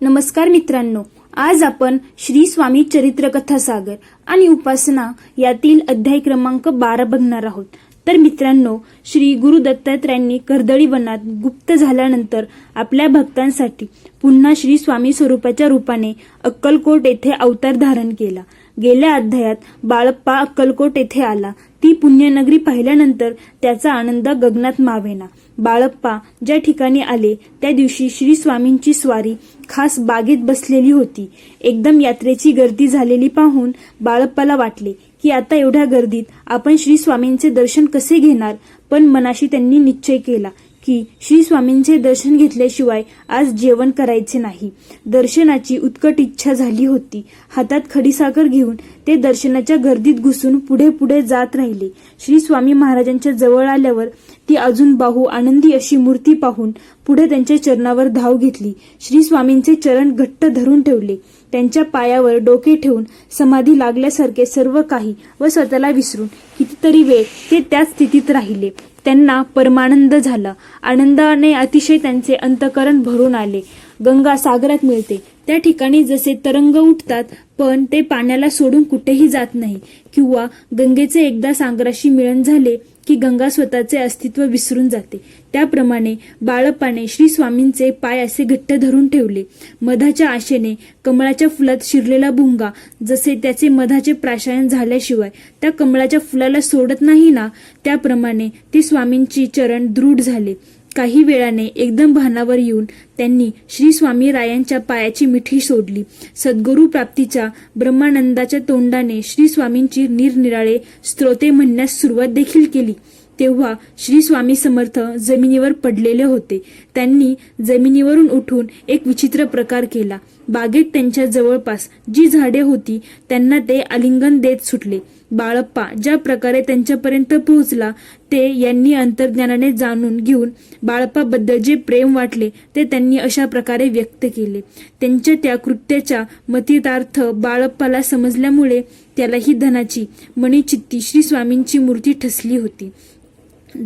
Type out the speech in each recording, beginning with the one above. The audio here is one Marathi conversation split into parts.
नमस्कार मित्रांनो आज आपण श्री स्वामी चरित्र कथा सागर आणि उपासना यातील अध्याय क्रमांक बारा बघणार आहोत. तर मित्रांनो श्री गुरु दत्तात्रयांनी कर्दळी वनात गुप्त झाल्यानंतर आपल्या भक्तांसाठी पुन्हा श्री स्वामी स्वरूपाच्या रूपाने अक्कलकोट येथे अवतार धारण केला. गेल्या अध्यायात बाळप्पा अक्कलकोट येथे आला. ती पुण्यनगरी पाहिल्यानंतर त्याचा आनंद गगनात मावेना. बाळप्पा ज्या ठिकाणी आले त्या दिवशी श्री स्वामींची स्वारी खास बागेत बसलेली होती. एकदम यात्रेची गर्दी झालेली पाहून बाळप्पाला वाटले की आता एवढ्या गर्दीत आपण श्री स्वामींचे दर्शन कसे घेणार? पण मनाशी त्यांनी निश्चय केला. की श्री स्वामींचे दर्शन घेतल्याशिवाय आज जेवण करायचे नाही. दर्शनाची उत्कट इच्छा झाली होती. हातात खडीसाखर घेऊन ते दर्शनाच्या गर्दीत घुसून पुढे पुढे जात राहिले. श्री स्वामी महाराजांच्या जवळ आल्यावर ती अजून बाहू आनंदी अशी मूर्ती पाहून पुढे त्यांच्या चरणावर धाव घेतली. श्री स्वामींचे चरण घट्ट धरून ठेवले. त्यांच्या पायावर डोके ठेवून समाधी लागल्यासारखे सर्व काही व स्वतःला विसरून कितीतरी वेळ ते त्याच स्थितीत राहिले. त्यांना परमानंद झाला. आनंदाने अतिशय त्यांचे अंतकरण भरून आले. गंगा सागरात मिळते. त्या ठिकाणी जसे तरंग उठतात पण ते पाण्याला सोडून कुठेही जात नाही. किंवा गंगेचे एकदा सांगराशी मिळन झाले की गंगा स्वतःचे अस्तित्व विसरून जाते. त्याप्रमाणे बाळपाने श्री स्वामींचे पाय असे घट्ट धरून ठेवले. मधाच्या आशेने कमळाच्या फुलात शिरलेला भुंगा जसे त्याचे मधाचे प्राशायन झाल्याशिवाय त्या कमळाच्या फुलाला सोडत नाही ना त्याप्रमाणे ते स्वामींची चरण दृढ झाले. काही वेळाने एकदम भानावर येऊन त्यांनी श्री स्वामी रायांच्या पायाची मिठी सोडली. सद्गुरू प्राप्तीच्या ब्रह्मानंदाच्या तोंडाने श्री स्वामींची निरनिराळे स्त्रोते म्हणण्यास सुरुवात देखील केली. तेव्हा श्री स्वामी समर्थ जमिनीवर पडलेले होते. त्यांनी जमिनीवरून उठून एक विचित्र प्रकार केला. बागेत त्यांच्या जवळपास जी झाडे होती त्यांना ते आलिंगन देत सुटले. बाळप्पा ज्या प्रकारे त्यांच्यापर्यंत पोहोचला ते यांनी अंतर्ज्ञानाने जाणून घेऊन बाळप्पाबद्दल जे प्रेम वाटले ते त्यांनी अशा प्रकारे व्यक्त केले. त्यांच्या त्या कृत्याच्या मतितार्थ बाळप्पाला समजल्यामुळे त्यालाही धनाची मणिचित्ती श्री स्वामींची मूर्ती ठसली होती.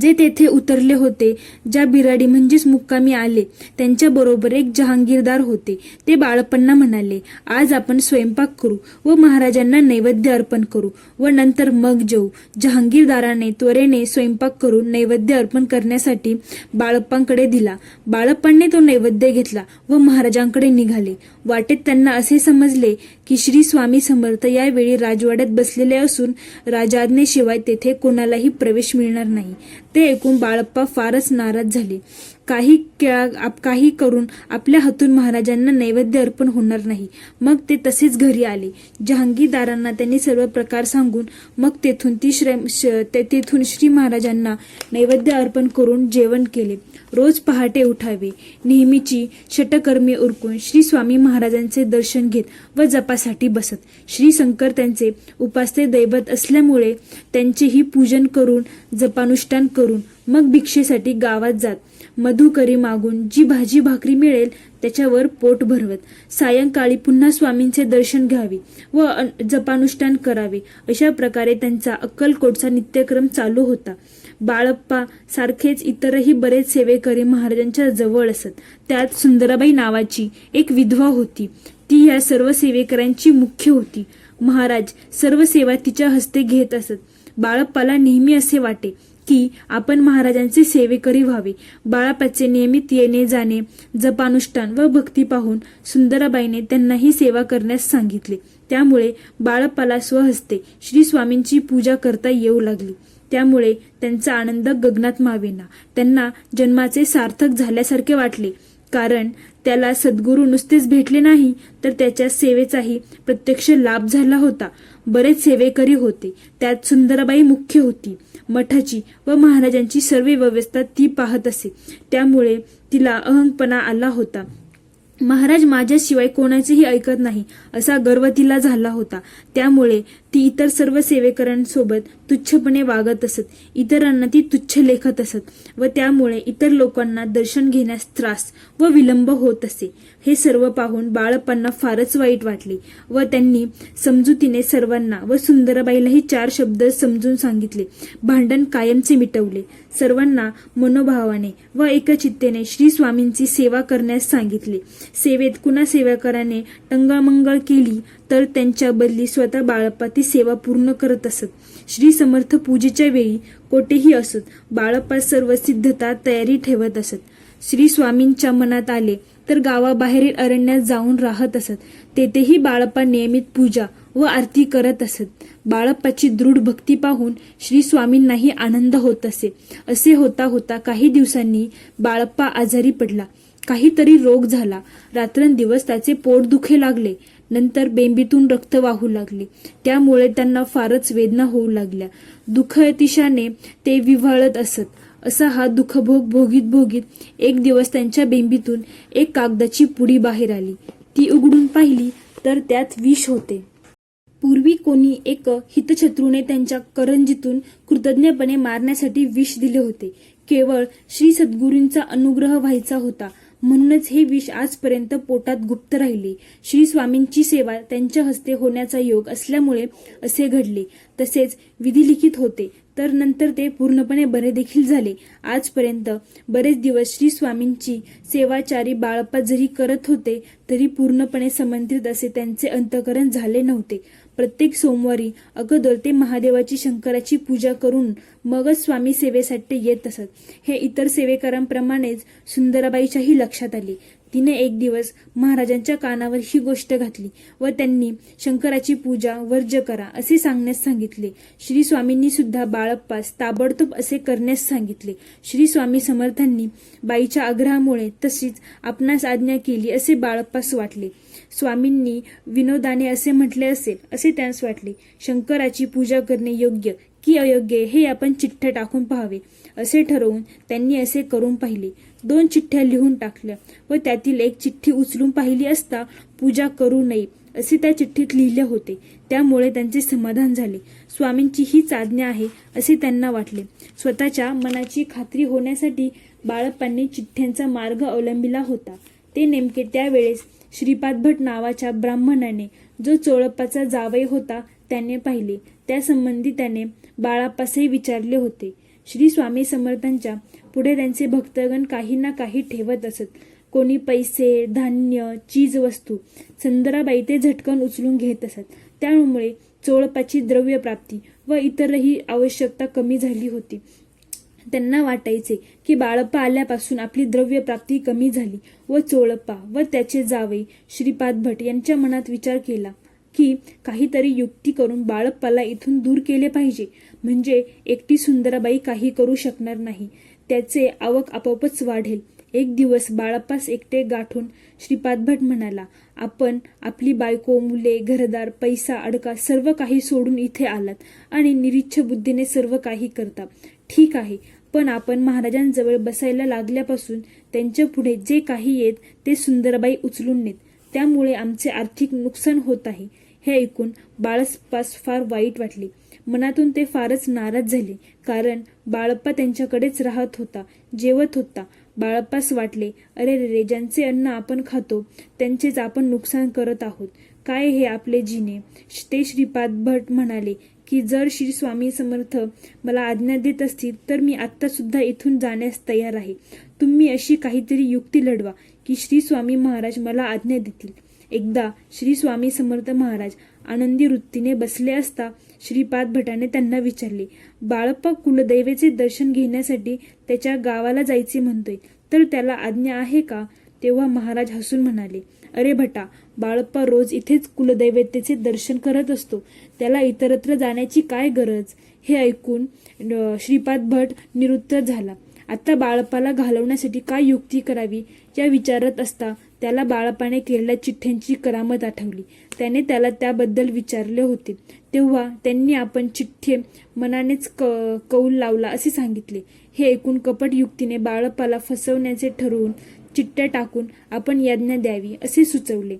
जे तेथे उतरले होते ज्या बिराडी म्हणजेच मुक्कामी आले त्यांच्याबरोबर एक जहांगीरदार होते. ते बाळप्पांना म्हणाले आज आपण स्वयंपाक करू व महाराजांना नैवेद्य अर्पण करू व नंतर मग जेऊ. जहांगीरदाराने त्वरेने स्वयंपाक करून नैवेद्य अर्पण करण्यासाठी बाळप्पांकडे दिला. बाळप्पांनी तो नैवेद्य घेतला व महाराजांकडे निघाले. वाटेत त्यांना असे समजले की श्री स्वामी समर्थ यावेळी राजवाड्यात बसलेले असून राजाज्ञेशिवाय तेथे कोणालाही प्रवेश मिळणार नाही. ते ऐकून बाळप्पा फारच नाराज झाले. काही आप- काही करून आपल्या हातून महाराजांना नैवेद्य अर्पण होणार नाही. मग ते तसेच घरी आले. जहांगीरदारांना त्यांनी सर्व प्रकार सांगून मग तेथून ती श्रे श- ते- तेथून श्री महाराजांना नैवेद्य अर्पण करून जेवण केले. रोज पहाटे उठावे. नेहमीची षटकर्मी उरकून श्री स्वामी महाराजांचे दर्शन घेत व जपासाठी बसत. श्री शंकर त्यांचे उपास्ते दैवत असल्यामुळे त्यांचेही पूजन करून जपानुष्ठान करून मग भिक्षेसाठी गावात जात. मधुकरी मागून जी भाजी भाकरी मिळेल त्याच्यावर पोट भरवत. सायंकाळी पुन्हा स्वामींचे दर्शन घ्यावे व जपानुष्ठान करावे. अशा प्रकारे त्यांचा अक्कलकोटचा नित्यक्रम चालू होता. बाळप्पा सारखेच इतरही बरेच सेवेकरी महाराजांच्या जवळ असत. त्यात सुंदराबाई नावाची एक विधवा होती. ती या सर्व सेवेकऱ्यांची मुख्य होती. महाराज सर्व सेवा तिच्या हस्ते घेत असत. बाळप्पाला नेहमी असे वाटे की आपण महाराजांचे सेवेकरी व्हावे. बाळापाचे नियमित येणे जाणे जपानुष्ठान व भक्ती पाहून सुंदराबाईने त्यांनाही सेवा करण्यास सांगितले. त्यामुळे बाळप्पाला स्वहस्ते श्री स्वामींची पूजा करता येऊ लागली. त्यामुळे त्यांचा आनंद गगनात मावेना. त्यांना जन्माचे सार्थक झाल्यासारखे वाटले. कारण त्याला सद्गुरू नुसतेच भेटले नाही तर त्याच्या सेवेचाही प्रत्यक्ष लाभ झाला होता. बरेच सेवेकरी होते. त्यात सुंदराबाई मुख्य होती. मठाची व महाराजांची सर्व व्यवस्था ती पाहत असे. त्यामुळे तिला अहंगपणा आला होता. महाराज माझ्याशिवाय कोणाचेही ऐकत नाही असा गर्व तिला झाला होता. त्यामुळे ती इतर सर्व सेवेकरांसोबत तुच्छपणे वागत असत. इतरांना ती तुच्छ लेखत असत व त्यामुळे इतर लोकांना दर्शन घेण्यास त्रास व विलंब होत असे. हे सर्व पाहून बाळप्पांना फारच वाईट वाटले व त्यांनी समजुतीने सर्वांना व सुंदरबाईलाही चार शब्द समजून सांगितले. भांडण कायमचे मिटवले. सर्वांना मनोभावाने व एकचित्तेने श्री स्वामींची सेवा करण्यास सांगितले. सेवेत कुणा सेवाकराने टंगळमंगळ केली तर त्यांच्या बदली स्वतः बाळप्पा ती सेवा पूर्ण करत असत. श्री समर्थ पूजेच्या वेळी कोठेही असत बाळप्पा सर्व सिद्धता तयारी ठेवत असत. श्री स्वामींच्या मनात आले तर गावाबाहेरील अरण्यात जाऊन राहत असत. तेथेही बाळप्पा नियमित पूजा व आरती करत असत. बाळप्पाची दृढ भक्ती पाहून श्री स्वामींनाही आनंद होत असे. असे होता होता काही दिवसांनी बाळप्पा आजारी पडला. काहीतरी रोग झाला. रात्रंदिवस त्याचे पोट दुखे लागले. नंतर बेंबीतून रक्त वाहू लागले. त्यामुळे त्यांना फारच वेदना होऊ लागल्या. दुःख अतिशाने ते विव्हाळत असत. असा हा दुःखभोग भोगीत भोगीत एक दिवस त्यांच्या बेंबीतून एक कागदाची पुडी बाहेर आली. ती उघडून पाहिली तर त्यात विष होते. पूर्वी कोणी एक हितशत्रूने त्यांच्या करंजीतून कृतज्ञपणे मारण्यासाठी विष दिले होते. केवळ श्री सद्गुरूंचा अनुग्रह व्हायचा होता. म्हणूनच हे विष आजपर्यंत पोटात गुप्त राहिले. श्री स्वामींची सेवा त्यांच्या हस्ते होण्याचा योग असल्यामुळे असे घडले. तसेच विधिलिखित होते. तर नंतर ते पूर्णपणे बरे देखील झाले. आजपर्यंत बरेच दिवस श्री स्वामींची सेवाचारी बाळप्पा जरी करत होते तरी पूर्णपणे समंत्रित असे त्यांचे अंतकरण झाले नव्हते. प्रत्येक सोमवारी अगोदर ते महादेवाची शंकराची पूजा करून मगच स्वामी सेवेसाठी येत असत. हे इतर सेवेकरांप्रमाणेच सुंदराबाईच्याही लक्षात आले. तिने एक दिवस महाराजांच्या कानावर ही गोष्ट घातली व त्यांनी शंकराची पूजा वर्ज करा असे सांगण्यास सांगितले. श्री स्वामींनी सुद्धा बाळप्पास ताबडतोब असे करण्यास सांगितले. श्री स्वामी समर्थांनी बाईच्या आग्रहामुळे तशीच आपणास आज्ञा केली असे बाळप्पास वाटले. स्वामींनी विनोदाने असे म्हटले असेल असे त्यांस वाटले शंकराची पूजा करणे योग्य की अयोग्य हे आपण चिठ्ठ्या टाकून पाहावे असे ठरवून त्यांनी असे करून पाहिले. दोन चिठ्ठ्या लिहून टाकल्या व त्यातील एक चिठ्ठी उचलून पाहिली असता पूजा करू नये असे त्या चिठ्ठीत लिहिले होते. त्यामुळे त्यांचे समाधान झाले. स्वामींची हीच आज्ञा आहे असे त्यांना वाटले. स्वतःच्या मनाची खात्री होण्यासाठी बाळप्पांनी चिठ्ठ्यांचा मार्ग अवलंबिला होता. ते नेमके त्यावेळेस श्रीपाद भट नावाच्या ब्राह्मणाने जो चोळप्पाचा जावई होता त्याने पाहिले. त्यासंबंधी त्याने बाळाप्पासही विचारले होते. श्री स्वामी समर्थांच्या पुढे त्यांचे भक्तगण काही ना काही ठेवत असत. कोणी पैसे धान्य चीज वस्तू चंद्राबाई ते झटकन उचलून घेत असत. त्यामुळे चोळपाची द्रव्य प्राप्ती व इतरही आवश्यकता कमी झाली होती. त्यांना वाटायचे की बाळप्पा आल्यापासून आपली द्रव्य प्राप्ती कमी झाली व चोळप्पा व त्याचे जावे श्रीपाद भट यांच्या मनात विचार केला की काहीतरी युक्ती करून बाळप्पाला इथून दूर केले पाहिजे. म्हणजे एकटी सुंदराबाई काही करू शकणार नाही. त्याचे आवक आपोआपच वाढेल. एक दिवस बाळप्पास एकटे गाठून श्रीपाद भट म्हणाला आपण आपली बायको मुले घरदार पैसा अडका सर्व काही सोडून इथे आलात आणि निरीच्छ बुद्धीने सर्व काही करता. ठीक आहे. पण आपण महाराजांजवळ बसायला लागल्यापासून त्यांच्या पुढे जे काही येत ते सुंदरबाई उचलून नेत. त्यामुळे आमचे आर्थिक नुकसान होत आहे. हे ऐकून बाळसपास फार वाईट वाटले. मनातून ते फारच नाराज झाले. कारण बाळप्पा त्यांच्याकडेच राहत होता जेवत होता. बाळप्पास वाटले अरे रे रे ज्यांचे अन्न आपण खातो त्यांचेच आपण नुकसान करत आहोत. काय हे आपले जिने? ते श्रीपाद भट म्हणाले की जर श्री स्वामी समर्थ मला आज्ञा देत असतील तर मी आत्तासुद्धा इथून जाण्यास तयार आहे. तुम्ही अशी काहीतरी युक्ती लढवा की श्री स्वामी महाराज मला आज्ञा देतील. एकदा श्री स्वामी समर्थ महाराज आनंदी वृत्तीने बसले असता श्रीपाद भटाने त्यांना विचारले बाळप्पा कुलदैवेचे दर्शन घेण्यासाठी त्याच्या गावाला जायचे म्हणतोय तर त्याला आज्ञा आहे का? तेव्हा महाराज हसून म्हणाले अरे भटा बाळप्पा रोज इथेच कुलदैवतेचे दर्शन करत असतो. त्याला इतरत्र जाण्याची काय गरज हे ऐकून श्रीपाद भट निरुत्तर झाला. आता बाळप्पाला घालवण्यासाठी काय युक्ती करावी या विचारत असता त्याला बाळप्पाने केलेल्या चिठ्ठ्यांची करामत आठवली. त्याने त्याला त्याबद्दल विचारले होते. तेव्हा त्यांनी आपण चिठ्ठे मनानेच क कौल लावला असे सांगितले. हे ऐकून कपट युक्तीने बाळप्पाला फसवण्याचे ठरवून चिठ्ठ्या टाकून आपण यज्ञ द्यावी असे सुचवले.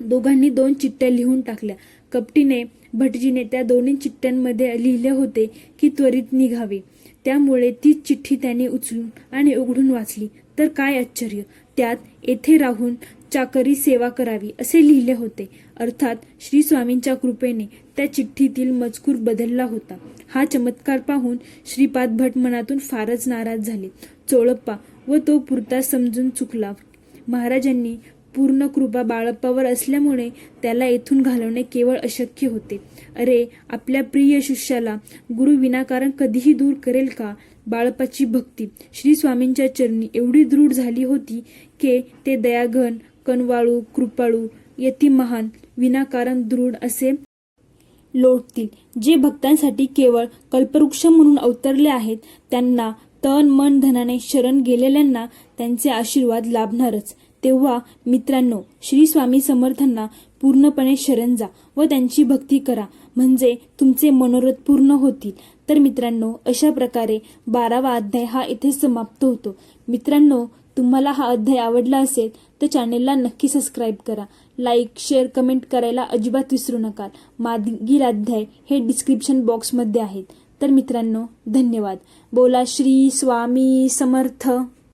दोघांनी दोन चिठ्ठ्या लिहून टाकल्या. कपटीने भटजीने त्या दोन्ही चिठ्ठ्यांमध्ये लिहिले होते की त्वरित निघावे. त्यामुळे ती चिठ्ठी त्याने उचलून आणि उघडून वाचली. तर काय आश्चर्य? त्यात येथे राहून चाकरी सेवा करावी असे लिहिले होते. अर्थात श्री स्वामींच्या कृपेने त्या चिठ्ठीतील मजकूर बदलला होता. हा चमत्कार पाहून श्रीपाद भट मनातून फारच नाराज झाले. चोळप्पा व तो पुरता समजून चुकला. महाराजांनी पूर्ण कृपा बाळप्पावर असल्यामुळे त्याला येथून घालवणे केवळ अशक्य होते. अरे आपल्या प्रिय शिष्याला गुरु विनाकारण कधीही दूर करेल का? बाळप्पाची भक्ती. श्री स्वामींच्या चरणी एवढी दृढ झाली होती की ते दयाघन कनवाळू कृपाळू यती महान विनाकारण दृढ असे लोटतील. जे भक्तांसाठी केवळ कल्पवृक्ष म्हणून अवतरले आहेत त्यांना तन मन धनाने शरण गेलेल्यांना त्यांचे आशीर्वाद लाभणारच. तेव्हा मित्रांनो श्री स्वामी समर्थांना पूर्णपणे शरण जा व त्यांची भक्ती करा. म्हणजे तुमचे मनोरथ पूर्ण होतील. तर मित्रांनो अशा प्रकारे बारावा अध्याय हा इथे समाप्त होतो. मित्रांनो तुम्हाला हा अध्याय आवडला असेल तर चॅनेलला नक्की सबस्क्राईब करा. लाईक शेअर कमेंट करायला अजिबात विसरू नका. मागील अध्याय हे डिस्क्रिप्शन बॉक्समध्ये आहेत. तर मित्रांनो धन्यवाद. बोला श्री स्वामी समर्थ.